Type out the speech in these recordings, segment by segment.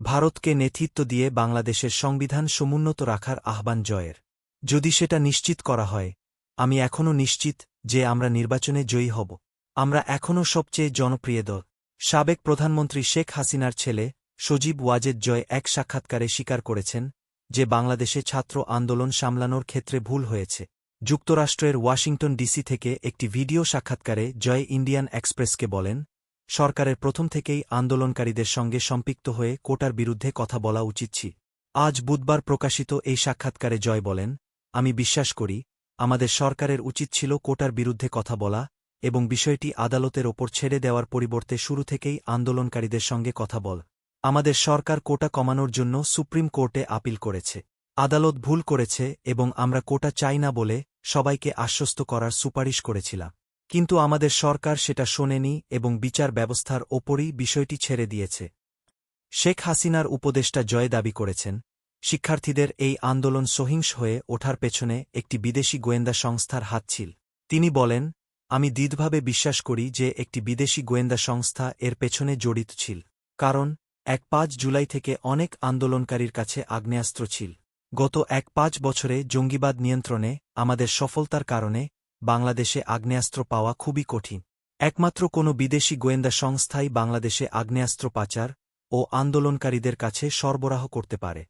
ভারতকে নেতৃত্ব দিয়ে বাংলাদেশের সংবিধান সমুন্নত রাখার আহ্বান জয়ের। যদি সেটা নিশ্চিত করা হয়, আমি এখনও নিশ্চিত যে আমরা নির্বাচনে জয়ী হব। আমরা এখনও সবচেয়ে জনপ্রিয় দল। সাবেক প্রধানমন্ত্রী শেখ হাসিনার ছেলে সজীব ওয়াজেদ জয় এক সাক্ষাৎকারে স্বীকার করেছেন যে বাংলাদেশে ছাত্র আন্দোলন সামলানোর ক্ষেত্রে ভুল হয়েছে। যুক্তরাষ্ট্রের ওয়াশিংটন ডিসি থেকে একটি ভিডিও সাক্ষাৎকারে জয় ইন্ডিয়ান এক্সপ্রেসকে বলেন সরকারের প্রথম থেকেই আন্দোলনকারীদের সঙ্গে সম্পৃক্ত হয়ে কোটার বিরুদ্ধে কথা বলা উচিত ছিল আজ বুধবার প্রকাশিত এই সাক্ষাৎকারে জয় বলেন, আমি বিশ্বাস করি, আমাদের সরকারের উচিত ছিল কোটার বিরুদ্ধে কথা বলা এবং বিষয়টি আদালতের ওপর ছেড়ে দেওয়ার পরিবর্তে শুরু থেকেই আন্দোলনকারীদের সঙ্গে কথা বল। আমাদের সরকার কোটা কমানোর জন্য সুপ্রিম কোর্টে আপিল করেছে। আদালত ভুল করেছে এবং আমরা কোটা চাই না বলে সবাইকে আশ্বস্ত করার সুপারিশ করেছিলাম। কিন্তু আমাদের সরকার সেটা শোনেনি এবং বিচার ব্যবস্থার ওপরই বিষয়টি ছেড়ে দিয়েছে। শেখ হাসিনার উপদেষ্টা জয় দাবি করেছেন, শিক্ষার্থীদের এই আন্দোলন সহিংস হয়ে ওঠার পেছনে একটি বিদেশি গোয়েন্দা সংস্থার হাত ছিল। তিনি বলেন, আমি দৃঢ়ভাবে বিশ্বাস করি যে একটি বিদেশি গোয়েন্দা সংস্থা এর পেছনে জড়িত ছিল, কারণ এক পাঁচ জুলাই থেকে অনেক আন্দোলনকারীর কাছে আগ্নেয়াস্ত্র ছিল। গত এক পাঁচ বছরে জঙ্গিবাদ নিয়ন্ত্রণে আমাদের সফলতার কারণে বাংলাদেশে আগ্নেয়াস্ত্র পাওয়া খুবই কঠিন। একমাত্র কোনো বিদেশি গোয়েন্দা সংস্থাই বাংলাদেশে আগ্নেয়াস্ত্র পাচার ও আন্দোলনকারীদের কাছে সরবরাহ করতে পারে।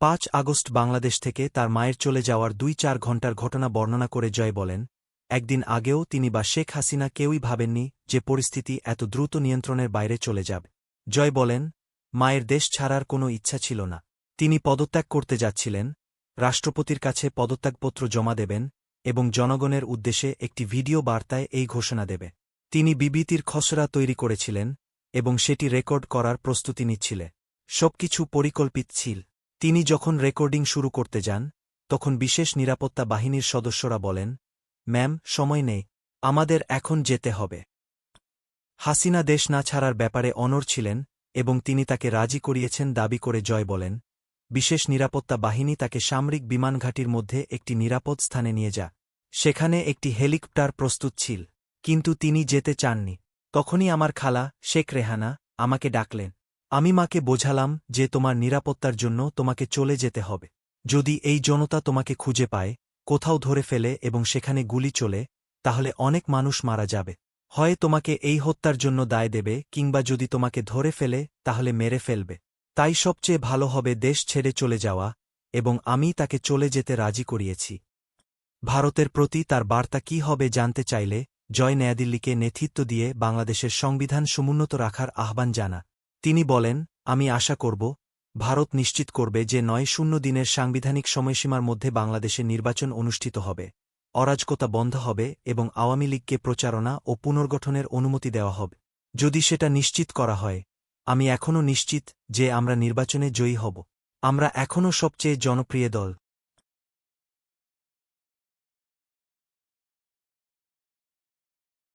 পাঁচ আগস্ট বাংলাদেশ থেকে তার মায়ের চলে যাওয়ার দুই চার ঘণ্টার ঘটনা বর্ণনা করে জয় বলেন, একদিন আগেও তিনি বা শেখ হাসিনা কেউই ভাবেননি যে পরিস্থিতি এত দ্রুত নিয়ন্ত্রণের বাইরে চলে যাবে। জয় বলেন, মায়ের দেশ ছাড়ার কোনো ইচ্ছা ছিল না। তিনি পদত্যাগ করতে যাচ্ছিলেন, রাষ্ট্রপতির কাছে পদত্যাগপত্র জমা দেবেন এবং জনগণের উদ্দেশ্যে একটি ভিডিও বার্তায় এই ঘোষণা দেবে। তিনি বিবৃতির খসড়া তৈরি করেছিলেন এবং সেটি রেকর্ড করার প্রস্তুতি নিচ্ছিলেন সবকিছু পরিকল্পিত ছিল। তিনি যখন রেকর্ডিং শুরু করতে যান, তখন বিশেষ নিরাপত্তা বাহিনীর সদস্যরা বলেন, ম্যাম, সময় নেই। আমাদের এখন যেতে হবে। হাসিনা দেশ না ছাড়ার ব্যাপারে অনর ছিলেন এবং তিনি তাকে রাজি করিয়েছেন দাবি করে জয় বলেন, বিশেষ নিরাপত্তা বাহিনী তাকে সামরিক বিমানঘাটির মধ্যে একটি নিরাপদ স্থানে নিয়ে যা। সেখানে একটি হেলিকপ্টার প্রস্তুত ছিল, কিন্তু তিনি যেতে চাননি। তখনই আমার খালা, শেখ রেহানা, আমাকে ডাকলেন। আমি মাকে বোঝালাম যে তোমার নিরাপত্তার জন্য তোমাকে চলে যেতে হবে। যদি এই জনতা তোমাকে খুঁজে পায়, কোথাও ধরে ফেলে এবং সেখানে গুলি চলে, তাহলে অনেক মানুষ মারা যাবে। হয় তোমাকে এই হত্যার জন্য দায় দেবে কিংবা যদি তোমাকে ধরে ফেলে, তাহলে মেরে ফেলবে। তাই সবচেয়ে ভালো হবে দেশ ছেড়ে চলে যাওয়া, এবং আমি তাকে চলে যেতে রাজি করিয়েছি। ভারতের প্রতি তার বার্তা কি হবে জানতে চাইলে জয় নয়াদিল্লিকে নেতৃত্ব দিয়ে বাংলাদেশের সংবিধান সমুন্নত রাখার আহ্বান জানা। তিনি বলেন, আমি আশা করব, ভারত নিশ্চিত করবে যে নয় শূন্য দিনের সাংবিধানিক সময়সীমার মধ্যে বাংলাদেশে নির্বাচন অনুষ্ঠিত হবে, অরাজকতা বন্ধ হবে এবং আওয়ামী লীগকে প্রচারণা ও পুনর্গঠনের অনুমতি দেওয়া হবে। যদি সেটা নিশ্চিত করা হয়, আমি এখনও নিশ্চিত যে আমরা নির্বাচনে জয়ী হব। আমরা এখনও সবচেয়ে জনপ্রিয় দল।